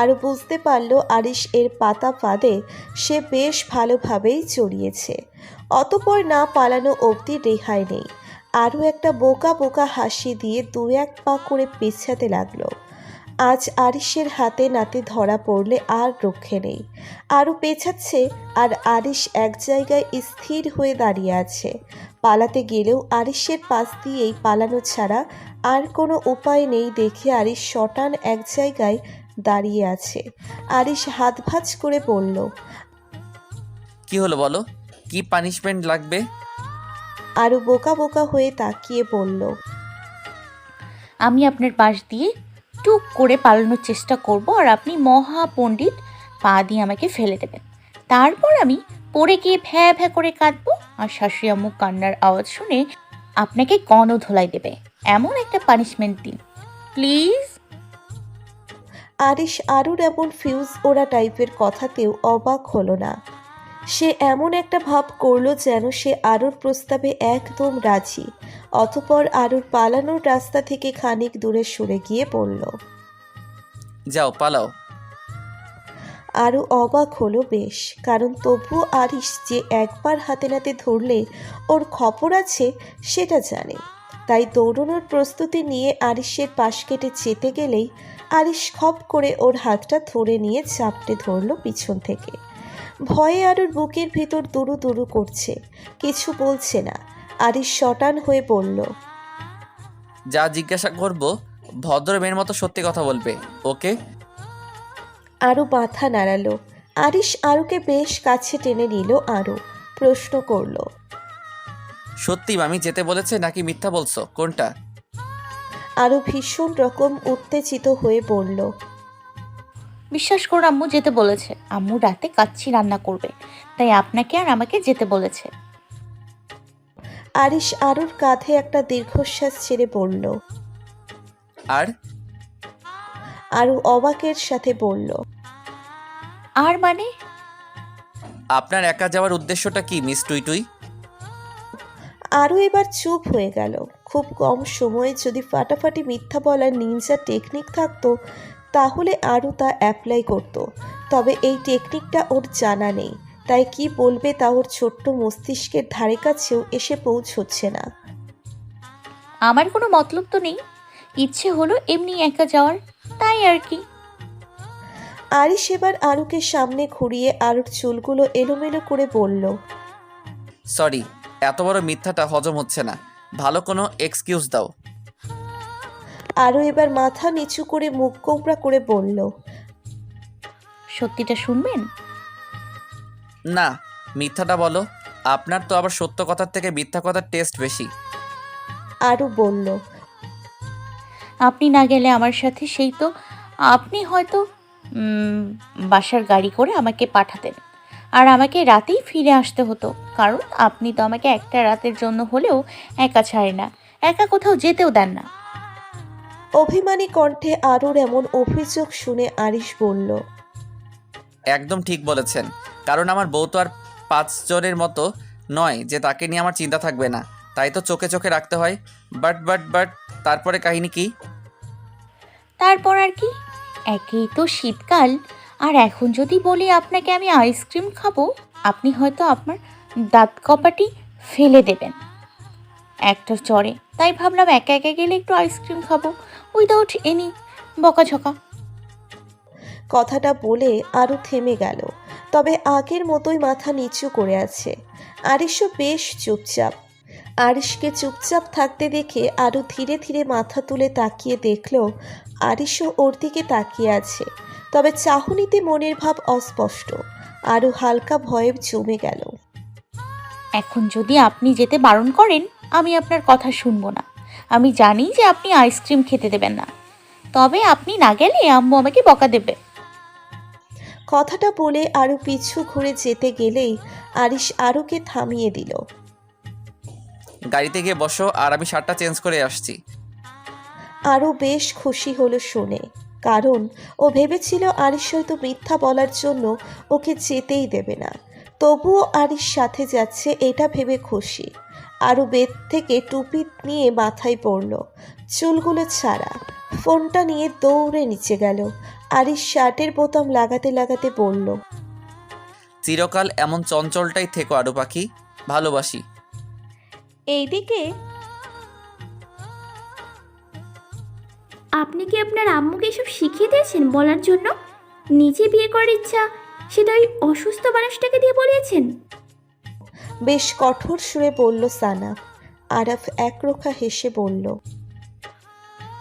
আরও বুঝতে পারল আরিশ এর পাতা ফাঁদে, সে বেশ ভালোভাবেই চড়িয়েছে অতপর না পালানো অবধি রেহাই নেই। আরও একটা বোকা বোকা হাসি দিয়ে দু এক পা করে পেছাতে লাগল। আজ আরিশের হাতে নাতে ধরা পড়লে আর রক্ষে নেই। আরও পেছাচ্ছে আর আরিশ এক জায়গায় স্থির হয়ে দাঁড়িয়ে আছে। পালাতে গেলেও আরিশের পাশ দিয়েই পালানো ছাড়া আর কোনো উপায় নেই দেখে আরিশ শটান এক জায়গায় দাঁড়িয়ে আছে। আরিশ হাত ভাঁজ করে বলল কি হলো বলো? কি পানিশমেন্ট লাগবে? আরও বোকা বোকা হয়ে তাকিয়ে বলল আমি আপনার পাশ দিয়ে টুক করে পালানোর চেষ্টা করব আর আপনি মহা পণ্ডিত পা দিয়ে আমাকে ফেলে দেবেন। তারপর আমি পড়ে গিয়ে ভ্যা ভ্যা করে কাঁদবো আর শাশুড়ি আম্মু কান্নার আওয়াজ শুনে আপনাকে গণ ধোলাই দেবে। এমন একটা পানিশমেন্ট দিন। প্লিজ আরিশ আরুর এমন ফিউজ ওরা টাইপের কথাতেও অবাক হলো না। সে এমন একটা ভাব করল যেন সে আরুর প্রস্তাবে একদম রাজি। অতপর আরুর পালানোর রাস্তা থেকে খানিক দূরে সরে গিয়ে পড়ল। যাও পালাও। আরও অবাক হলো বেশ কারণ তবুও আরিশ যে একবার হাতে নাতে ধরলে ওর খবর আছে সেটা জানে। তাই দৌড়ানোর প্রস্তুতি নিয়ে আরিশের পাশ কেটে যেতে গেলেই আরিশ খপ করে ওর হাতটা ধরে নিয়ে চাপটে ধরলো পিছন থেকে। ভয়ে আরুর বুকের ভিতর দুরু দুরু করছে কিছু বলছে না। আরিশ শটান হয়ে বলল যা জিজ্ঞাসা করব ভদ্র মেয়ের মতো সত্যি কথা বলবে। ওকে? আরও মাথা নাড়ালো। আরিশ আরুকে বেশ কাছে টেনে নিল আরও প্রশ্ন করল। সত্যি মামি যেতে বলেছে নাকি মিথ্যা বলছো? কোনটা? আরও ভীষণ রকম উত্তেজিত হয়ে বলল বিশ্বাস করুন আম্মু যেতে বলেছে। আম্মু রাতে কাচ্চি রান্না করবে। তাই আপনাকে আর আমাকে যেতে বলেছে। আরিশ আরুর কাঁধে একটা দীর্ঘশ্বাস ছেড়ে বলল আর? আরু অবাকের সাথে বলল আর মানে? আপনার একা যাওয়ার উদ্দেশ্যটা কি মিস টুইটুই আরও এবার চুপ হয়ে গেল। খুব কম সময়ে যদি ফাটাফাটি মিথ্যা বলার নিনজা টেকনিক থাকতো তাহলে আরও তা অ্যাপ্লাই করত। তবে এই টেকনিকটা ওর জানা নেই। তাই কি বলবে তা ওর ছোট্ট মস্তিষ্কের ধারে কাছেও এসে পৌঁছচ্ছে না। আমার কোনো মতলব তো নেই। ইচ্ছে হলো এমনি একা যাওয়ার তাই আর কি। আরিশ এবার আরুকে সামনে ঘুরিয়ে আরুর চুলগুলো এলোমেলো করে বলল সরি এত বড় মিথ্যাটা হজম হচ্ছে না। ভালো কোনো এক্সকিউজ দাও। আরও এবার মাথা নিচু করে মুখ কোমড়া করে বলল সত্যিটা শুনবেন? না মিথ্যাটা বলো। আপনার তো আবার সত্য কথার থেকে মিথ্যা কথার টেস্ট বেশি। আরও বলল আপনি না গেলে আমার সাথে সেই তো আপনি হয়তো উম, বাসার গাড়ি করে আমাকে পাঠাতেন। আর আমাকে রাতেই ফিরে আসতে হতো কারণ আপনি তো আমাকে একটা রাতের জন্য হলেও একা ছাড়ে না একা কোথাও যেতেও দেন না। অভিমানী কণ্ঠে আরুর এমন অভিযোগ শুনে আরিশ বলল একদম ঠিক বলেছেন। কারণ আমার বউ তো আর পাঁচজনের মতো নয় যে তাকে নিয়ে আমার চিন্তা থাকবে না। তাই তো চোখে চোখে রাখতে হয়। বাট বাট বাট, তারপরে কাহিনী কি? তারপর আর কি? একেই তো শীতকাল। আর এখন যদি বলি আপনাকে আমি আইসক্রিম খাব, আপনি হয়তো আপনার দাঁত কপাটি ফেলে দেবেন। একটা চড়ে তাই ভাবলাম একা একা গেলে একটু আইসক্রিম খাব। উইদাউট এনি বকাঝকা। কথাটা বলে আরও থেমে গেল। তবে আগের মতোই মাথা নিচু করে আছে। আরিশও বেশ চুপচাপ। আরিশকে চুপচাপ থাকতে দেখে আরও ধীরে ধীরে মাথা তুলে তাকিয়ে দেখল, আরিশও ওর দিকে তাকিয়ে আছে। তবে চাহনিতে মনের ভাব অস্পষ্ট। আরও হালকা ভয়ে জমে গেল। এখন যদি আপনি যেতে বারণ করেন, আমি আপনার কথা শুনব না। আমি জানি যে আপনি আইসক্রিম খেতে দেবেন না। তবে আপনি না গেলে আম্মু আমাকে বকা দেবে। কথাটা বলে আরও পিছু ঘুরে যেতে গেলেই আরিশ আরুকে থামিয়ে দিল। গাড়িতে গিয়ে বসো আর আমি শার্টটা চেঞ্জ করে আসছি। আরও বেশ খুশি হলো শুনে কারণ ও ভেবেছিল আরিশ হয়তো মিথ্যা বলার জন্য ওকে যেতেই দেবে না। তবুও আরিশ সাথে যাচ্ছে এটা ভেবে খুশি। আরও বেদ থেকে টুপি নিয়ে মাথায় পড়ল চুলগুলো ছাড়া। ফোনটা নিয়ে দৌড়ে নিচে গেল আরিশ শার্টের বোতাম লাগাতে লাগাতে বলল চিরকাল এমন চঞ্চলটাই থেকো আরু পাখি ভালোবাসি। এইদিকে? আপনি কি আপনার আম্মুকে এসব শিখিয়ে দিয়েছেন বলার জন্য? নিজে বিয়ে করার ইচ্ছা সেটা ওই অসুস্থ মানুষটাকে দিয়ে বলিয়েছেন? বেশ কঠোর সুরে বলল সানা। আরাফ একরোখা হেসে বলল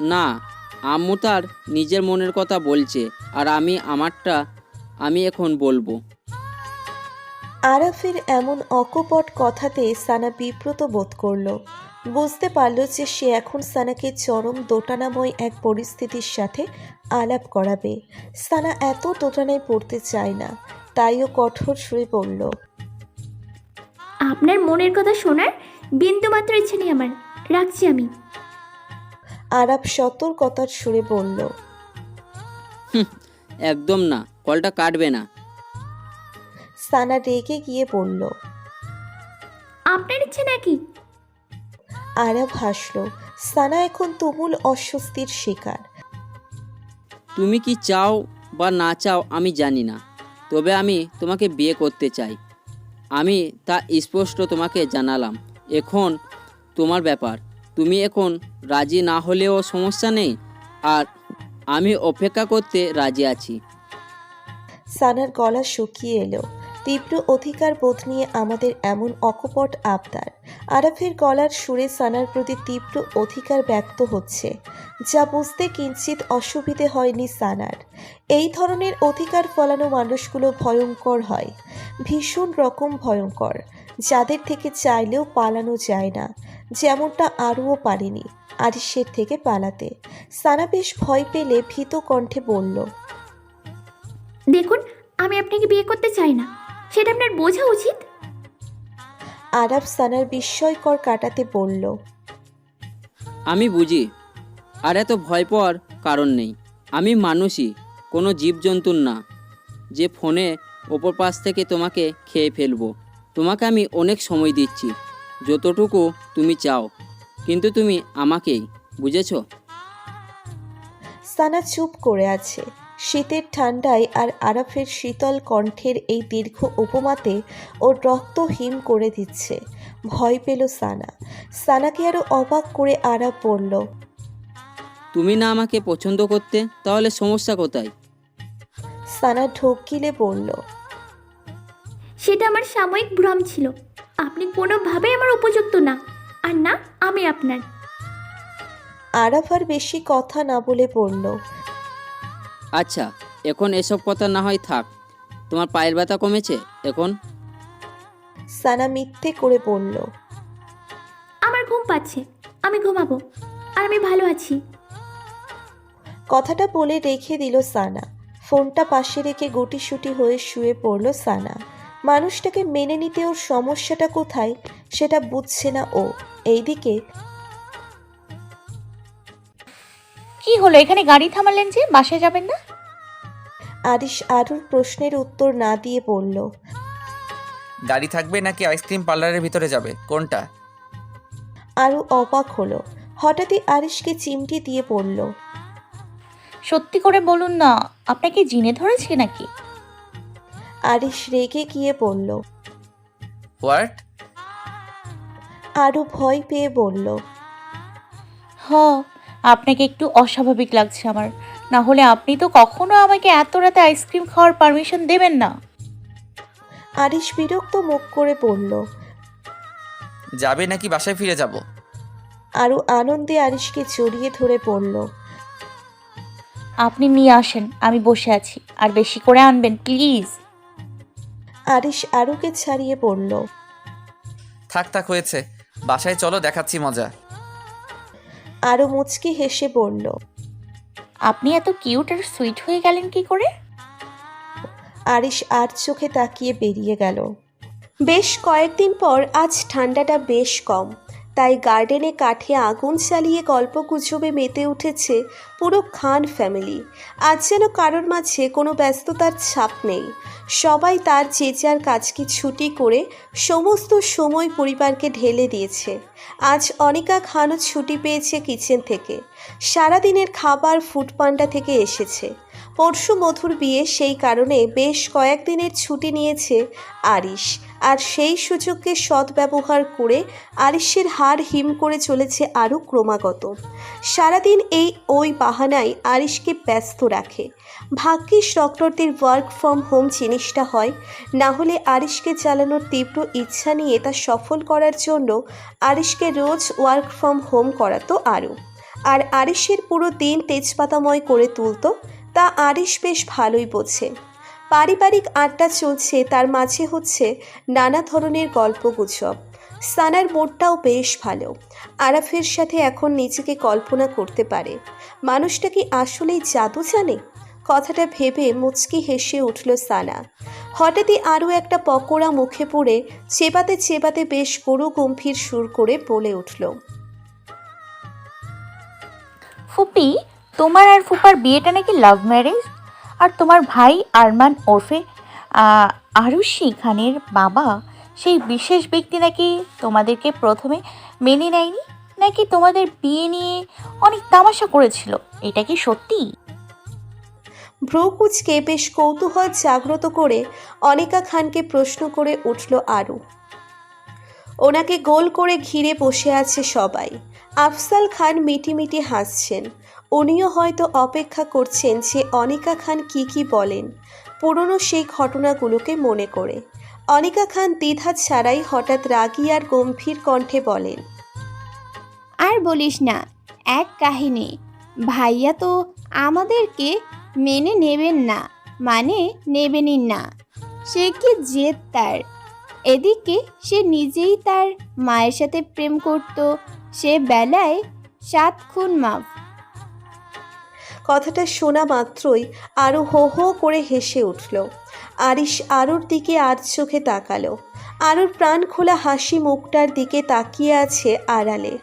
না আম্মু তার নিজের মনের কথা বলছে আর আমি আমারটা আমি এখন বলব। আরাফের এমন অকপট কথাতে সানা বিব্রত বোধ করল। বুঝতে পারল যে সে এখন সানাকে চরম দোটানাময় এক পরিস্থিতির সাথে আলাপ করাবে। সানা এত দোটানায় পড়তে চায় না তাইও কঠোর সুরে বলল আপনার মনের কথা শোনার বিন্দু মাত্র ইচ্ছে নেই আমার। রাখছি আমি। আরাফ সতর্কতার সুরে বলল একদম না কলটা কাটবে না। সানা রেগে গিয়ে বলল আপনার ইচ্ছে নাকি? আরাফ হাসল সানা এখন তুমুল অস্বস্তির শিকার। তুমি কি চাও বা না চাও আমি জানি না তবে আমি তোমাকে বিয়ে করতে চাই। আমি তা স্পষ্ট তোমাকে জানালাম এখন তোমার ব্যাপার। তুমি এখন রাজি না হলেও সমস্যা নেই, আর আমি অপেক্ষা করতে রাজি আছি। সানার গলা শুকিয়ে এলো। তীব্র অধিকার বোধ নিয়ে আমাদের এমন অকপট আবদার। আরাফের গলার সুরে সানার প্রতি তীব্র অধিকার ব্যক্ত হচ্ছে, যা বুঝতে কিঞ্চিত অসুবিধে হয়নি সানার। এই ধরনের অধিকার ফলানো মানুষগুলো ভয়ঙ্কর হয়, ভীষণ রকম ভয়ঙ্কর। যাদের থেকে চাইলেও পালানো যায় না যেমনটা আরও পারেনি আরিসের থেকে পালাতে। সানা বেশ ভয় পেলে ভীত কণ্ঠে বলল দেখুন আমি আপনাকে বিয়ে করতে চাই না। সেটা আপনার বোঝা উচিত? আরাফ সানার বিস্ময়কর কাটাতে বলল আমি বুঝি আর এত ভয় পাওয়ার কারণ নেই। আমি মানুষই কোনো জীবজন্তুর না। যে ফোনে ওপর পাশ থেকে তোমাকে খেয়ে ফেলব। তোমাকে আমি অনেক সময় দিচ্ছি। যতটুকু তুমি চাও। কিন্তু তুমি আমাকেই বুঝেছ? সানা চুপ করে আছে। শীতের ঠান্ডায় আর আরাফের শীতল কণ্ঠের এই দীর্ঘ উপমাতে ওর রক্ত হিম করে দিচ্ছে। ভয় পেল সানা। সানাকে আরও অবাক করে আরাফ বলল তুমি না আমাকে পছন্দ করতে? তাহলে সমস্যা কোথায়? সানা ঢোক গিলে বলল সেটা আমার সাময়িক ভ্রম ছিল। আপনি কোনোভাবেই আমার উপযুক্ত না আর না আমি আপনার। আরাফ আর বেশি কথা না বলে পড়ল আচ্ছা এখন এসব কথা না হয় থাক। তোমার পায়ের ব্যথা কমেছে এখন? সানা মিথ্যে করে পড়ল আমার ঘুম পাচ্ছে আমি ঘুমাবো আর আমি ভালো আছি। কথাটা বলে রেখে দিল সানা। ফোনটা পাশে রেখে গুটি গুটিসুটি হয়ে শুয়ে পড়ল সানা। মানুষটাকে মেনে নিতে ওর সমস্যাটা কোথায় সেটা বুঝছে না ও। এইদিকে কি হলো? এখানে গাড়ি থামালেন যে? বাসায় যাবেন না? আরিশ আরুর প্রশ্নের উত্তর না দিয়ে বলল গাড়ি থাকবে নাকি আইসক্রিম পার্লারের ভিতরে যাবে? কোনটা? আরু অবাক হলো। হঠাৎই আরিশকে চিমটি দিয়ে পড়ল সত্যি করে বলুন না আপনাকে জিনে ধরেছে নাকি? আরিশ রেগে গিয়ে বলল হোয়াট? আরু ভয় পেয়ে বলল হ আপনাকে একটু অস্বাভাবিক লাগছে আমার। না হলে আপনি তো কখনো আমাকে এত রাতে আইসক্রিম খাওয়ার পারমিশন দেবেন না। আরিশ বিরক্ত মুখ করে বলল যাবে নাকি বাসায় ফিরে যাব? আরু আনন্দে আরিশকে জড়িয়ে ধরে পড়ল আপনি নিয়ে আসেন আমি বসে আছি। আর বেশি করে আনবেন প্লিজ। আরিশ আরুকে ছাড়িয়ে পড়ল। থাক থাক হয়েছে। বাসায় চলো দেখাচ্ছি মজা। আরও মুচকি হেসে বলল আপনি এত কিউট আর সুইট হয়ে গেলেন কি করে? আরিশ আর চোখে তাকিয়ে বেরিয়ে গেল। বেশ কয়েকদিন পর আজ ঠান্ডাটা বেশ কম। তাই গার্ডেনে কাঠে আগুন চালিয়ে গল্পগুজবে মেতে উঠেছে পুরো খান ফ্যামিলি। আজ যেন কারোর মাঝে কোনো ব্যস্ততার ছাপ নেই। সবাই তার যে যার কাজকে ছুটি করে সমস্ত সময় পরিবারকে ঢেলে দিয়েছে। আজ অনিকা খানও ছুটি পেয়েছে কিচেন থেকে। সারাদিনের খাবার ফুড পান্ডা থেকে এসেছে। পরশু মধুর বিয়ে সেই কারণে বেশ কয়েকদিনের ছুটি নিয়েছে আরিশ। আর সেই সুযোগকে সদ্ব্যবহার করে আরিশের হার হিম করে চলেছে আরও ক্রমাগত। সারাদিন এই ওই বাহানায় আরিশকে ব্যস্ত রাখে। ভাগ্যিস ডক্টরদের ওয়ার্ক ফ্রম হোম জিনিসটা হয়, না হলে আরিশকে চালানোর তীব্র ইচ্ছা নিয়ে তা সফল করার জন্য আরিশকে রোজ ওয়ার্ক ফ্রম হোম করাতো আরও। আর আরিশের পুরো দিন তেজপাতাময় করে তুলতো, তা আরিশ বেশ ভালোই বোঝে। পারিবারিক আড্ডা চলছে, তার মাঝে হচ্ছে নানা ধরনের গল্পগুজব সানার মোডটাও বেশ ভালো। আরাফের সাথে এখন নিজেকে কল্পনা করতে পারে। মানুষটা কি আসলেই জাদু জানে? কথাটা ভেবে মুচকি হেসে উঠল সানা। হঠাৎই আরও একটা পকোড়া মুখে পড়ে চেপাতে চেপাতে বেশ গরু গম্ভীর সুর করে বলে উঠল, ফুপি, তোমার আর ফুপার বিয়েটা নাকি লাভ ম্যারেজ আর তোমার ভাই আরমান ওরফে আরুষি খানের বাবা, সেই বিশেষ ব্যক্তি নাকি তোমাদেরকে প্রথমে মেনে নেয়নি? নাকি তোমাদের বিয়ে নিয়ে অনেক তামাশা করেছিল? এটা কি সত্যি? ভ্রুকুচকে বেশ কৌতূহল জাগ্রত করে অনিকা খানকে প্রশ্ন করে উঠল আরু। ওনাকে গোল করে ঘিরে বসে আছে সবাই। আফসাল খান মিটিমিটি হাসছেন। উনিও হয়তো অপেক্ষা করছেন যে অনিকা খান কি কি বলেন। পুরনো সেই ঘটনাগুলোকে মনে করে। অনিকা খান দ্বিধা ছাড়াই হঠাৎ রাগী আর গম্ভীর কণ্ঠে বলেন, আর বলিস না, এক কাহিনী। ভাইয়া তো আমাদেরকে মেনে নেবেন না মানে নেবেনই না। সে কি জেদ তার? এদিকে সে নিজেই তার মায়ের সাথে প্রেম করত, সে বেলায় সাত খুন মাফ। কথাটা শোনা মাত্রই আরও হো হো করে হেসে উঠল। আরিশ আরুর দিকে আর চোখে তাকালো। আরুর প্রাণ খোলা হাসি মুখটার দিকে তাকিয়ে আছে আড়ালে।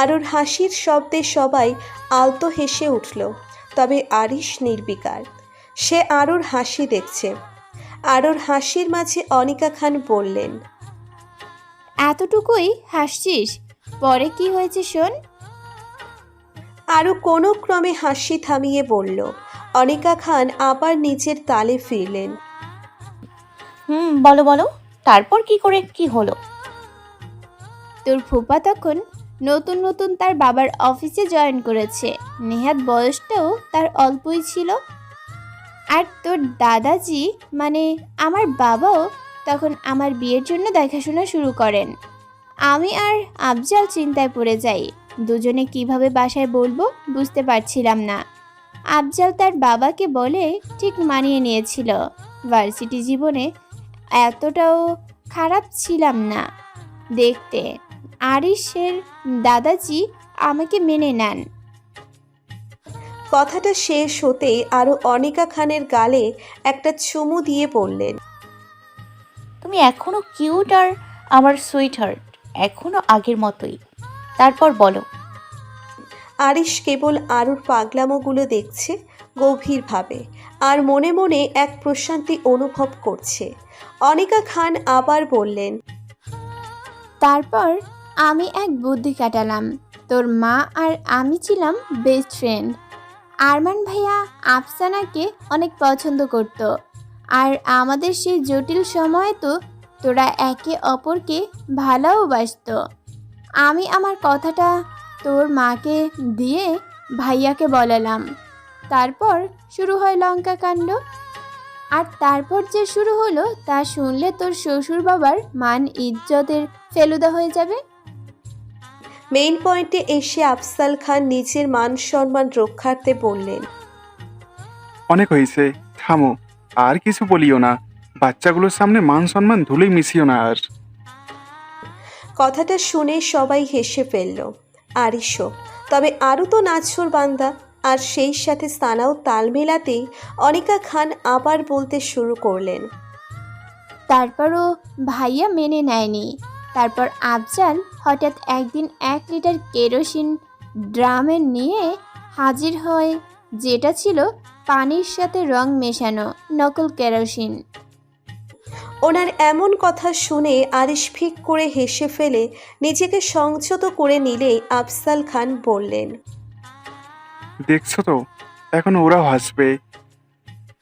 আরুর হাসির শব্দে সবাই আলতো হেসে উঠল, তবে আরিশ নির্বিকার। সে আরুর হাসি দেখছে। আরুর হাসির মাঝে অনিকা খান বললেন, এতটুকুই হাসছিস? পরে কি হয়েছে শোন? আরও কোনো ক্রমে হাসি থামিয়ে বলল অনিকা খান আবার নিচের তালে ফিরলেন। হুম বলো বলো তারপর কি করে কি হলো? তোর ফুপা তখন নতুন নতুন তার বাবার অফিসে জয়েন করেছে। নেহাত বয়সটাও তার অল্পই ছিল। আর তোর দাদাজি মানে আমার বাবাও তখন আমার বিয়ের জন্য দেখাশোনা শুরু করেন। আমি আর আফজাল চিন্তায় পড়ে যাই। দুজনে কীভাবে বাসায় বলব বুঝতে পারছিলাম না। আফজাল তার বাবাকে বলে ঠিক মানিয়ে নিয়েছিল। ভার্সিটি জীবনে এতটাও খারাপ ছিলাম না। দেখতে আরিসের দাদাজি আমাকে মেনে নেন। কথাটা শেষ হতেই আরও অনিকা খানের গালে একটা চুমু দিয়ে পড়লেন। তুমি এখনও কিউট আর আমার সুইট হার্ট এখনও আগের মতোই। তারপর বলো। আরিশ কেবল আরুর পাগলামোগুলো দেখছে গভীরভাবে আর মনে মনে এক প্রশান্তি অনুভব করছে। অনিকা খান আবার বললেন তারপর আমি এক বুদ্ধি কাটালাম। তোর মা আর আমি ছিলাম বেস্ট ফ্রেন্ড আরমান ভাইয়া আফসানাকে অনেক পছন্দ করত। আর আমাদের সেই জটিল সময়ে তো তোরা একে অপরকে ভালোবাসত আমি আমার কথাটা তোর মাকে দিয়ে ভাইয়াকে বলালাম। তারপর শুরু হয় লঙ্কা কাণ্ড। আর তারপর যে শুরু হলো তা শুনলে তোর শ্বশুর বাবার মান ইজ্জতের ফেলুদা হয়ে যাবে। মেইন পয়েন্টে এসে আফসাল খান নিজের মান সম্মান রক্ষার্থে বললেন অনেক হয়েছে থামো আর কিছু বলিও না। বাচ্চাগুলোর সামনে মান সম্মান ধুলেই মিশিও না আর। কথাটা শুনে সবাই হেসে ফেলল। আরিশও তবে আরও তো নাছর বান্দা। আর সেই সাথে সানাও তাল মেলাতেই অনিকা খান আবার বলতে শুরু করলেন। তারপরও ভাইয়া মেনে নেয়নি। তারপর আফজাল হঠাৎ একদিন এক লিটার কেরোসিন ড্রামে নিয়ে হাজির হয়, যেটা ছিল পানির সাথে রং মেশানো, নকল কেরোসিন। ওনার এমন কথা শুনে আরিশ ফিক করে হেসে ফেলে নিজেকে সংযত করে নিলেই আফসাল খান বললেন দেখছ তো এখন ওরাও হাসবে।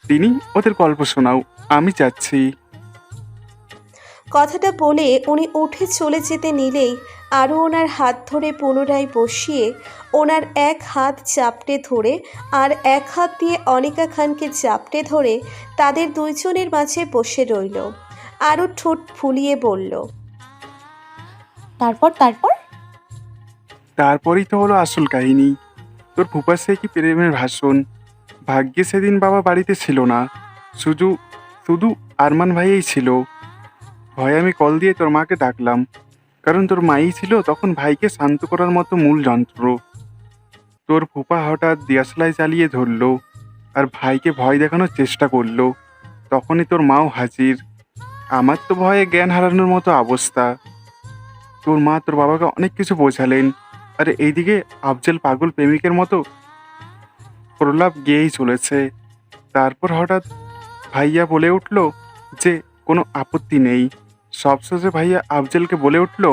তিনি ওদের গল্প শোনাও আমি যাচ্ছি। কথাটা বলে উনি উঠে চলে যেতে নিলেই আরও ওনার হাত ধরে পুনরায় বসিয়ে ওনার এক হাত চাপটে ধরে আর এক হাত দিয়ে অনিকা খানকে চাপটে ধরে তাদের দুইজনের মাঝে বসে রইল। আরও ঠোঁট ফুলিয়ে বলল, তারপর তারপর? তারপরেই তো হলো আসল কাহিনী। তোর ফুপার সে কি প্রেমের ভাষণ? ভাগ্যে সেদিন বাবা বাড়িতে ছিল না। শুধু শুধু আরমান ভাইই ছিল। ভয়ে আমি কল দিয়ে তোর মাকে ডাকলাম। কারণ তোর মাই ছিল তখন ভাইকে শান্ত করার মতো মূল যন্ত্র। তোর ফুপা হঠাৎ দিয়াশলাই চালিয়ে ধরলো আর ভাইকে ভয় দেখানোর চেষ্টা করল। তখনই তোর মাও হাজির। আমার তো ভয়ে জ্ঞান হারানোর মতো অবস্থা। তোর মা তোর বাবাকে অনেক কিছু বোঝালেন। আর এইদিকে আফজল পাগল প্রেমিকের মতো প্রলাপ গিয়েই চলেছে। তারপর হঠাৎ ভাইয়া বলে উঠল যে, কোনো আপত্তি নেই। সবশেষে ভাইয়া আফজলকে বলে উঠল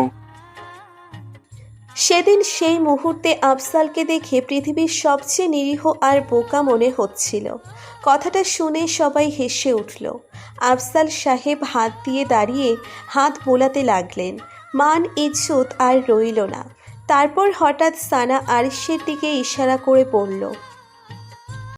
সেদিন সেই মুহূর্তে আফসালকে দেখে পৃথিবীর সবচেয়ে নিরীহ আর বোকা মনে হচ্ছিল। কথাটা শুনে সবাই হেসে উঠল। আফসাল সাহেব হাত দিয়ে দাঁড়িয়ে হাত বোলাতে লাগলেন। মান, ইজ্জত আর রইল না। তারপর হঠাৎ সানা আরিসের দিকে ইশারা করে বলল